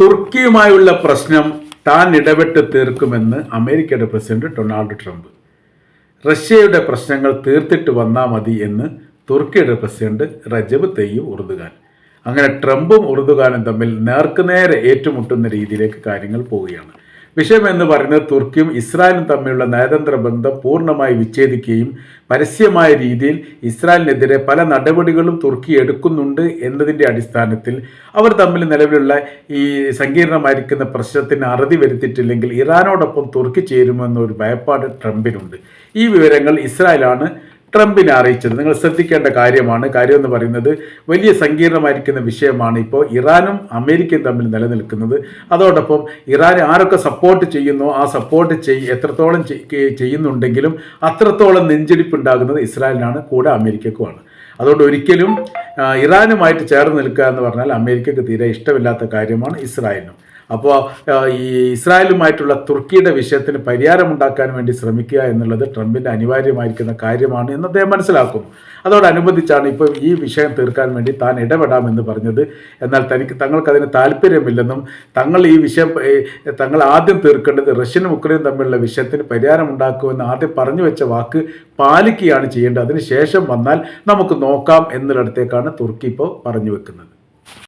തുർക്കിയുമായുള്ള പ്രശ്നം താൻ ഇടപെട്ട് തീർക്കുമെന്ന് അമേരിക്കയുടെ പ്രസിഡന്റ് ഡൊണാൾഡ് ട്രംപ്. റഷ്യയുടെ പ്രശ്നങ്ങൾ തീർത്തിട്ട് വന്നാൽ മതി എന്ന് തുർക്കിയുടെ പ്രസിഡന്റ് റജബ് തെയ്യും ഉറുദുഖാൻ അങ്ങനെ ട്രംപും ഉറുദുഖാനും തമ്മിൽ നേർക്കുനേരെ ഏറ്റുമുട്ടുന്ന രീതിയിലേക്ക് കാര്യങ്ങൾ പോവുകയാണ്. വിഷയം എന്ന് പറയുന്നത് തുർക്കിയും ഇസ്രായേലും തമ്മിലുള്ള നയതന്ത്ര ബന്ധം പൂർണമായി വിച്ഛേദിക്കുകയും പരസ്യമായ രീതിയിൽ ഇസ്രായേലിനെതിരെ പല നടപടികളും തുർക്കി എടുക്കുന്നുണ്ട് എന്നതിന്റെ അടിസ്ഥാനത്തിൽ അവർ തമ്മിൽ നിലവിലുള്ള ഈ സങ്കീർണമായിരിക്കുന്ന പ്രശ്നത്തിന് അറുതി വരുത്തിയിട്ടില്ലെങ്കിൽ ഇറാനോടൊപ്പം തുർക്കി ചേരുമെന്നൊരു ഭയപ്പാട് ട്രംപിനുണ്ട്. ഈ വിവരങ്ങൾ ഇസ്രായേലാണ് ട്രംപിനെ അറിയിച്ചത്. നിങ്ങൾ ശ്രദ്ധിക്കേണ്ട കാര്യമാണ്. കാര്യം എന്ന് പറയുന്നത് വലിയ സങ്കീർണമായിരിക്കുന്ന വിഷയമാണ് ഇപ്പോൾ ഇറാനും അമേരിക്കയും തമ്മിൽ നിലനിൽക്കുന്നത്. അതോടൊപ്പം ഇറാൻ ആരൊക്കെ സപ്പോർട്ട് ചെയ്യുന്നു ആ സപ്പോർട്ട് ചെയ് എത്രത്തോളം ചെയ്യുന്നുണ്ടെങ്കിലും അത്രത്തോളം നെഞ്ചിടിപ്പ് ഉണ്ടാകുന്നത് ഇസ്രായേലിനാണ് കൂടെ അമേരിക്കക്കുമാണ്. അതുകൊണ്ട് ഒരിക്കലും ഇറാനുമായിട്ട് ചേർന്ന് നിൽക്കുക എന്ന് പറഞ്ഞാൽ അമേരിക്കക്ക് തീരെ ഇഷ്ടമില്ലാത്ത കാര്യമാണ് ഇസ്രായേലിനും. അപ്പോൾ ഈ ഇസ്രായേലുമായിട്ടുള്ള തുർക്കിയുടെ വിഷയത്തിന് പരിഹാരമുണ്ടാക്കാൻ വേണ്ടി ശ്രമിക്കുക എന്നുള്ളത് ട്രംപിന്റെ അനിവാര്യമായിരിക്കുന്ന കാര്യമാണ് എന്ന് അദ്ദേഹം മനസ്സിലാക്കുന്നു അതോടനുബന്ധിച്ചാണ് ഇപ്പോൾ ഈ വിഷയം തീർക്കാൻ വേണ്ടി താൻ ഇടപെടാമെന്ന് പറഞ്ഞത്. എന്നാൽ തനിക്ക് തങ്ങൾക്ക് അതിന് താല്പര്യമില്ലെന്നും തങ്ങൾ ഈ വിഷയം തങ്ങൾ ആദ്യം തീർക്കേണ്ടത് റഷ്യനും ഉക്രൈനും തമ്മിലുള്ള വിഷയത്തിന് പരിഹാരമുണ്ടാക്കുമെന്ന് ആദ്യം പറഞ്ഞു വെച്ച വാക്ക് പാലിക്കുകയാണ് ചെയ്യേണ്ടത്. അതിന് ശേഷം വന്നാൽ നമുക്ക് നോക്കാം എന്നിടത്തേക്കാണ് തുർക്കി ഇപ്പോൾ പറഞ്ഞു വെക്കുന്നത്.